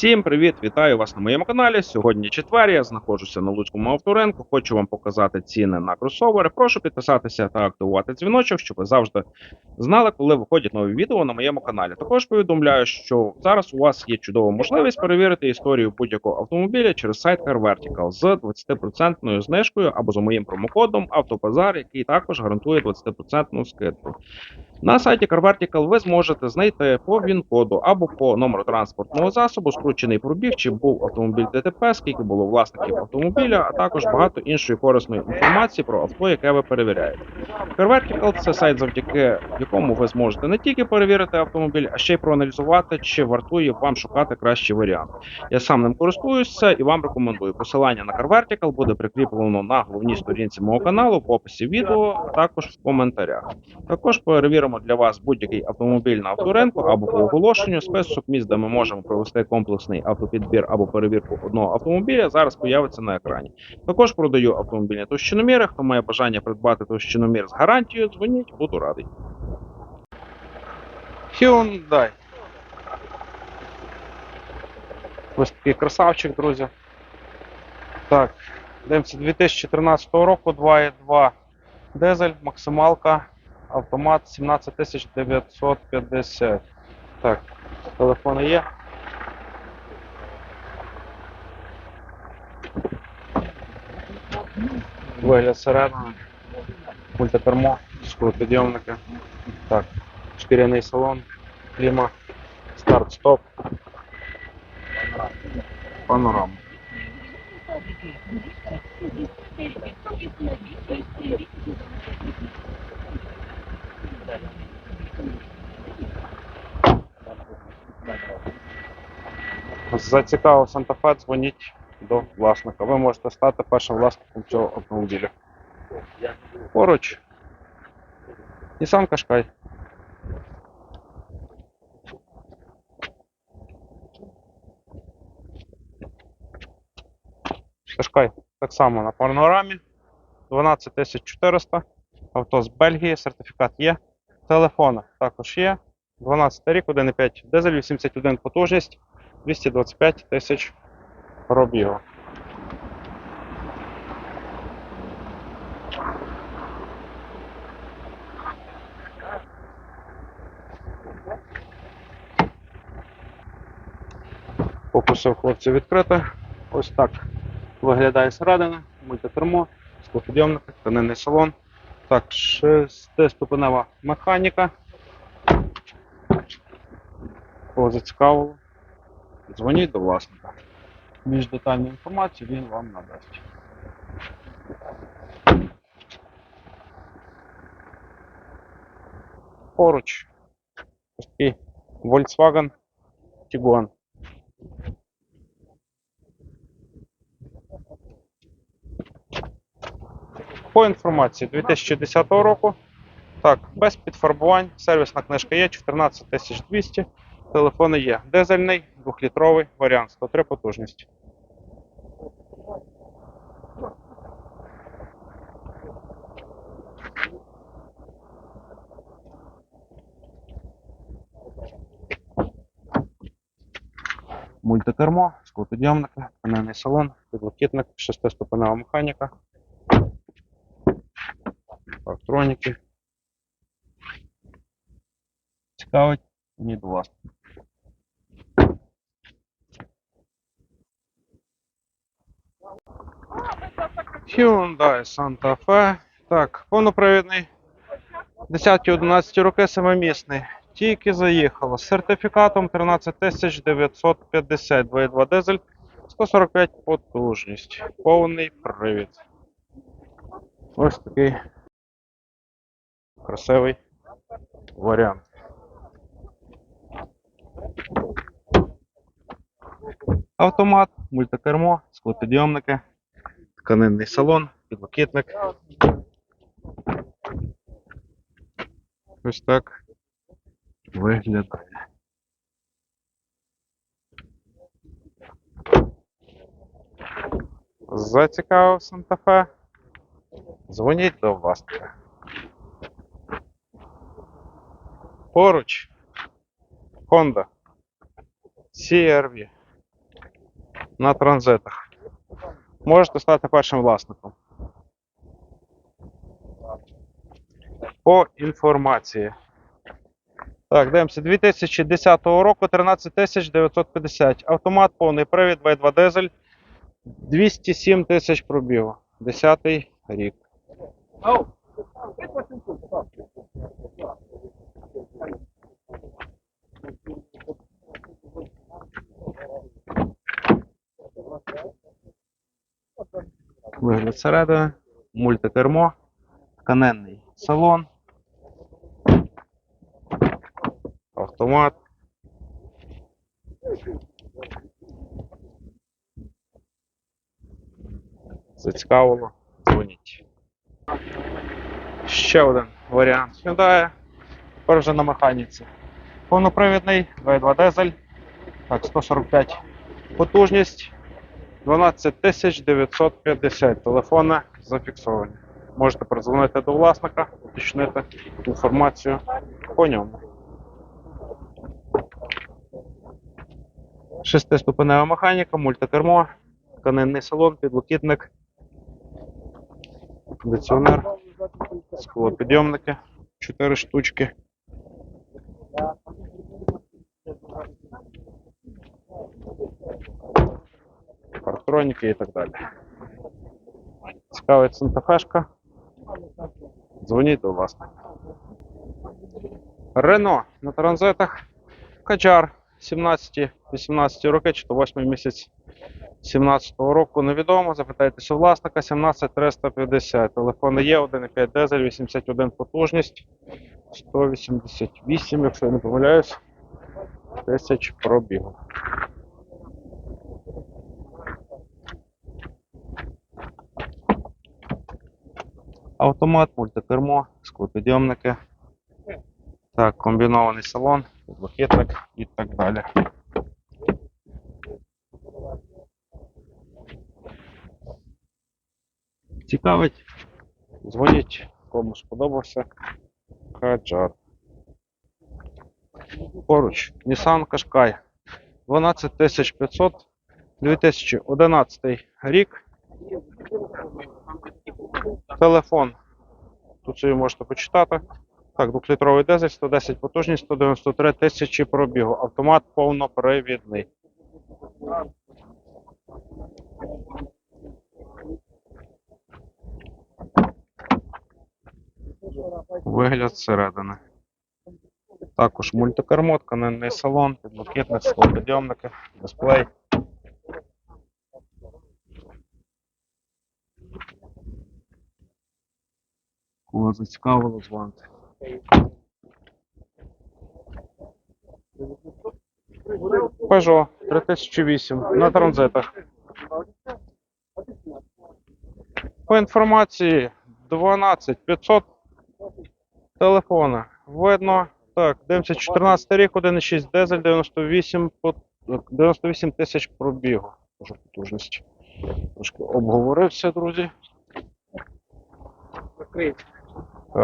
Всім привіт! Вітаю вас на моєму каналі. Сьогодні четвер, я знаходжуся на Луцькому авторинку. Хочу вам показати ціни на кросовери. Прошу підписатися та активувати дзвіночок, щоб ви завжди знали, коли виходять нові відео на моєму каналі. Також повідомляю, що зараз у вас є чудова можливість перевірити історію будь-якого автомобіля через сайт Car Vertical з 20% знижкою або за моїм промокодом Автобазар, який також гарантує 20% скидку. На сайті CarVertical ви зможете знайти по ВІН-коду або по номеру транспортного засобу, скручений пробіг, чи був автомобіль ДТП, скільки було власників автомобіля, а також багато іншої корисної інформації про авто, яке ви перевіряєте. CarVertical – це сайт, завдяки якому ви зможете не тільки перевірити автомобіль, а ще й проаналізувати, чи вартує вам шукати кращий варіант. Я сам ним користуюся і вам рекомендую. Посилання на CarVertical буде прикріплено на головній сторінці мого каналу в описі відео, а також в коментарях. Також перевіримо для вас будь-який автомобіль на авторинку або по оголошенню. Список місць, де ми можемо провести комплексний автопідбір або перевірку одного автомобіля, зараз появиться на екрані. Також продаю автомобільні товщиноміри. Хто має бажання придбати товщиномір з гарантією, дзвоніть, буду радий. Hyundai. Ось такий красавчик, друзі. Так, дивимося 2013 року 2.2 дизель, максималка, автомат 17950. Так, телефони є. Вигляд середини, мультикермо, склопідйомники. Так, шкіряний салон, кліма, старт-стоп, панорама. Зацікавив Санта-Фе, дзвоніть до власника. Ви можете стати першим власником цього автомобіля. Поруч. Nissan Qashqai. Qashqai так само на панорамі. 12400. Авто з Бельгії, сертифікат є. Телефони також є. 12 рік, 1,5 дизель, 81 потужність, 225 тисяч пробігу. Попросив хлопців відкрити. Ось так виглядає середина, мультитермо, склопідйомник, тканинний салон. Так, шестиступенева механіка. Кого зацікавило, дзвоніть до власника. Більш детальну інформацію він вам надасть. Поруч такий Volkswagen Tiguan. По інформації 2010 року. Так, без підфарбувань, сервісна книжка є 14200, телефони є. Дизельний, 2-літровий варіант, 103 потужність. Мультикермо, склопідйомники, панельний салон, підлокітник, шестиступенева механіка, електроніки. Цікавить, ні до вас. Hyundai Santa Fe. Так, повнопривідний. 10-11 роки семимісний. Тільки заїхало. З сертифікатом 13950 2.2 дизель, 145 потужність. Повний привід. Ось такий красивий варіант. Автомат, мультикермо, склопідйомники, тканинний салон, підлокітник. Ось так виглядає. Зацікавив Санта-Фе? Дзвоніть до власника. Поруч Honda CR-V на транзитах. Можете стати першим власником. По інформації. Так, дивимося. 2010 року 13 950. Автомат повний привід V2 дизель. 207 тисяч пробігу. 10 рік. Вигляд середини, мультикермо, тканенний салон, автомат. Зацікавило, дзвоніть. Ще один варіант Hyundai. Тепер вже на механіці. Повнопривідний, V2 дизель. Так, 145 потужність. 12 950. Телефони зафіксовані. Можете передзвонити до власника, уточнити інформацію по ньому. Шестиступенева механіка, мультикермо, тканинний салон, підлокітник, кондиціонер, склопідйомники, 4 штучки. Парктроніки і так далі. Цікавить Сантафешка. Дзвоніть до власника. Рено на транзитах. Каджар 17-18 роки, чи то 8 місяць 17-го року невідомо. Запитайтеся власника 17350. Телефони є 1,5 дизель, 81 потужність, 188, якщо я не помиляюсь, тисяч пробігу. Автомат, мультикермо, склопідйомники. Так, комбінований салон, підлокітник і так далі. Цікавить? Дзвоніть, кому сподобався. Каджар. Поруч Nissan Qashqai 12500 2011 рік. Телефон. Тут собі можете почитати. Так, 2-літровий дизель, 110 потужність, 193 тисячі пробігу. Автомат повнопривідний. Вигляд зсередини. Також мультикермо, тканинний салон, підлокітник, склопідйомники, дисплей. Кого зацікавило дзвонити. Peugeot 3008 на транзитах. По інформації 12500 телефона. Видно. Так, дивимося 14 рік, 1,6 дизель, 98 по- 98 тисяч пробігу. Дуже потужність. Трошки обговорився, друзі.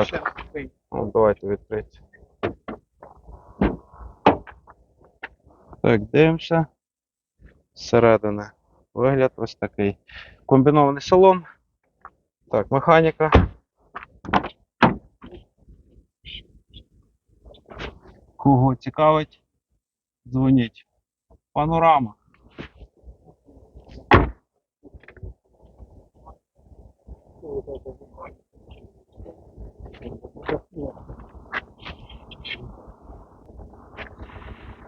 Так. Ну, давайте відкрити. Так, дивимося. Зсередини. Вигляд ось такий. Комбінований салон. Так, механіка. Кого цікавить, дзвоніть. Панорама.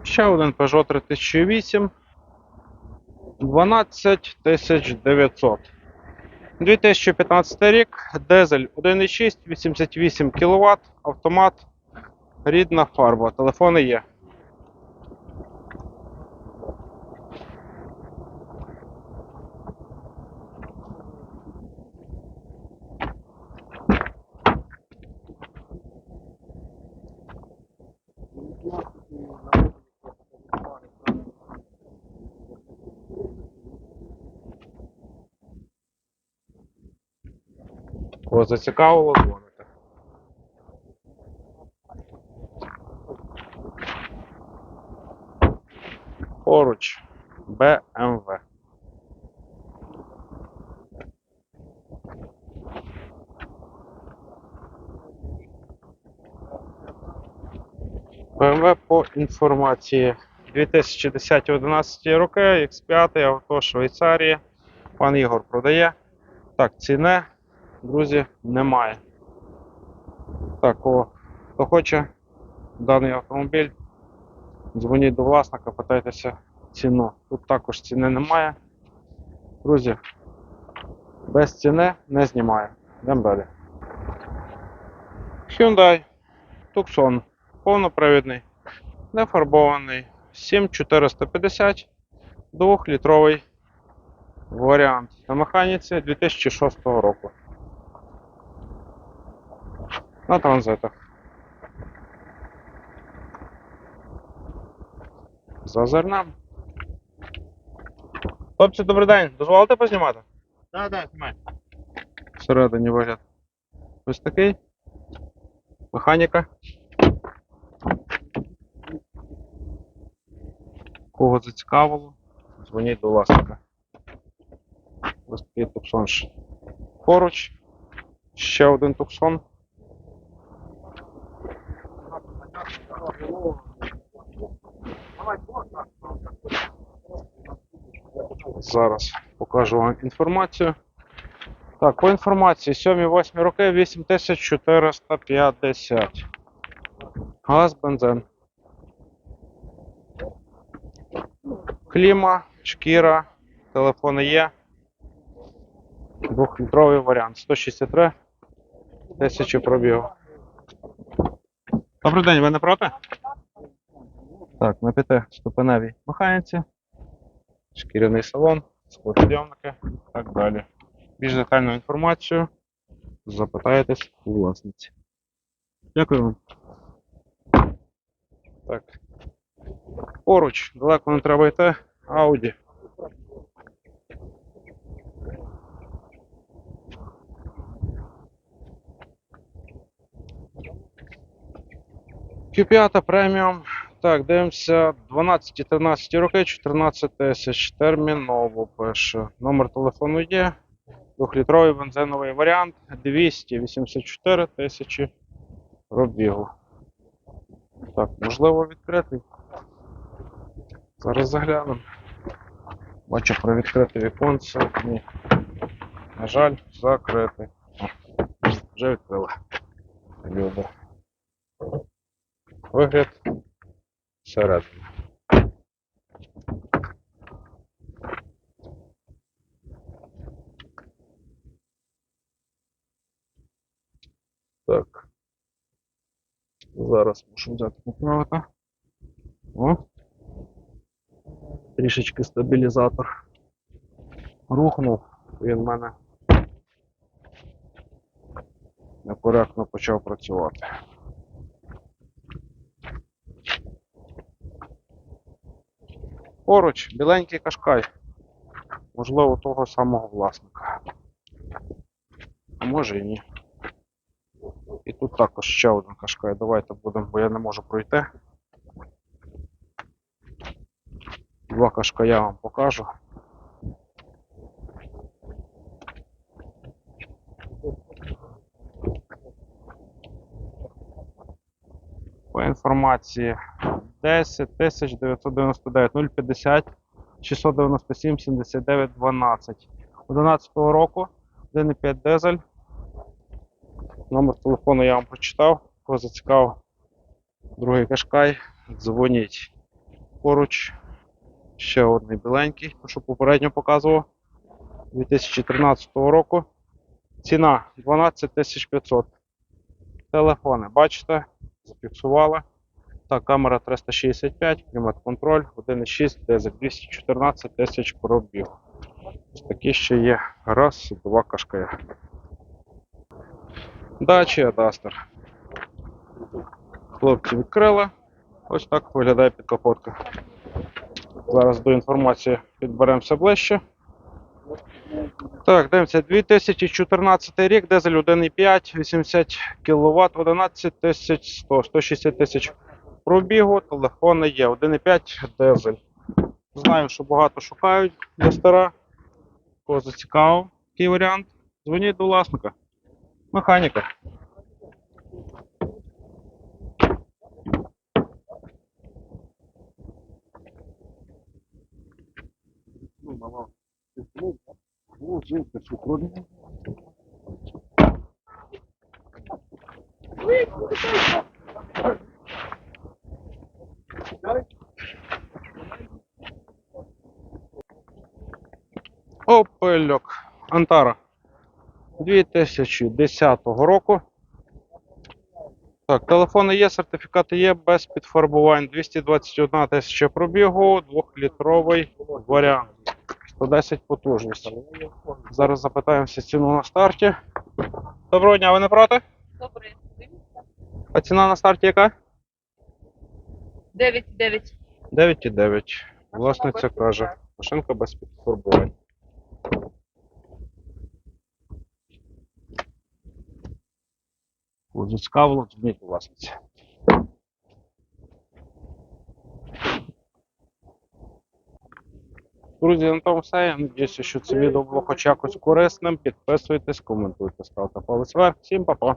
Ще один Peugeot 3008 12900. 2015 рік. Дизель 1,6, 88 кВт, автомат, рідна фарба. Телефони є. Кого зацікавило, дзвонити. Поруч БМВ. БМВ по інформації 2010-2011 роки, X5, авто Швейцарії. Пан Ігор продає. Так, ціне друзі, немає. Так, хто хоче даний автомобіль, дзвоніть до власника, питайтеся ціну. Тут також ціни немає. Друзі, без ціни не знімаю. Йдемо далі. Hyundai Tucson повнопривідний, нефарбований, 7450, 2-літровий варіант на механіці 2006 року. На транзитах. За зерном. Хлопці, добрий день. Дозволите познімати? Да, да, знімай. Всередині вигляд. Ось такий. Механіка. Кого зацікавило, дзвоніть до власника. Ось такий туксон поруч. Ще один туксон. Зараз покажу вам інформацію. Так, по інформації, 7-8 роки 8450. Газ, бензин. Кліма, шкіра, телефони є. Двохлітровий варіант. 163 тисячі пробігу. Добрий день, ви не проти? Так, на п'ятиступеневій механіці. Шкіряний салон, склопідйомники і так далі. Більш детальну інформацію запитаєтесь у власниці. Дякую вам. Так. Поруч, далеко не треба йти. Ауді. Q5 преміум. Так, дивимося 12-13 роки, 14 тисяч. Терміново пише. Номер телефону є. Двохлітровий бензиновий варіант 284 тисячі пробігу. Так, можливо відкритий. Зараз заглянемо. Бачу про відкрите віконце. Ні. На жаль, закритий. Вже відкрили. Люди. Вигляд всередині. Так. Зараз мушу взяти поправити. О. Трішечки стабілізатор. Рухнув, він в мене некоректно почав працювати. Поруч біленький кашкай. Можливо, того самого власника. А може і ні. І тут також ще один кашкай. Давайте будемо, бо я не можу пройти. Два кашкая вам покажу. По інформації 10 999 050 697 79 12. 11 року 1,5 дизель. Номер телефону я вам прочитав. Кого зацікавив другий кашкай. Дзвоніть поруч. Ще один біленький, що попередньо показував. 2013 року. Ціна 12 500. Телефони, бачите, зафіксували. Так, камера 365, клімат-контроль, 1,6, дизель 214 тисяч пробіг. Ось такі ще є. Раз, два кашкая. Дача Дастер. Хлопці відкрили. Ось так виглядає підкапотка. Зараз до інформації підберемося ближче. Так, дивимося, 2014 рік, дизель 1,5, 80 кВт, 11 тисяч 100, 160 тисяч пробігу телефони є. 1,5 дизель. Знаю, що багато шукають для Кого зацікавив такий варіант. Дзвоніть до власника. Механіка. Ой, Опельок Антара 2010 року. Так, телефони є, сертифікати є без підфарбувань. 221 тисяча пробігу, 2-літровий варіант. 110 потужність. Зараз запитаємося ціну на старті. Доброго дня, ви не проти? Добре. А ціна на старті яка? 9,9. 9,9. Власниця каже. Машинка без підфарбувань. Зацікавило, дзвоніть власниці. Друзі, на тому все. Надіюся, що це відео було хоч якось корисним. Підписуйтесь, коментуйте, ставте палець вверх. Всім па-па.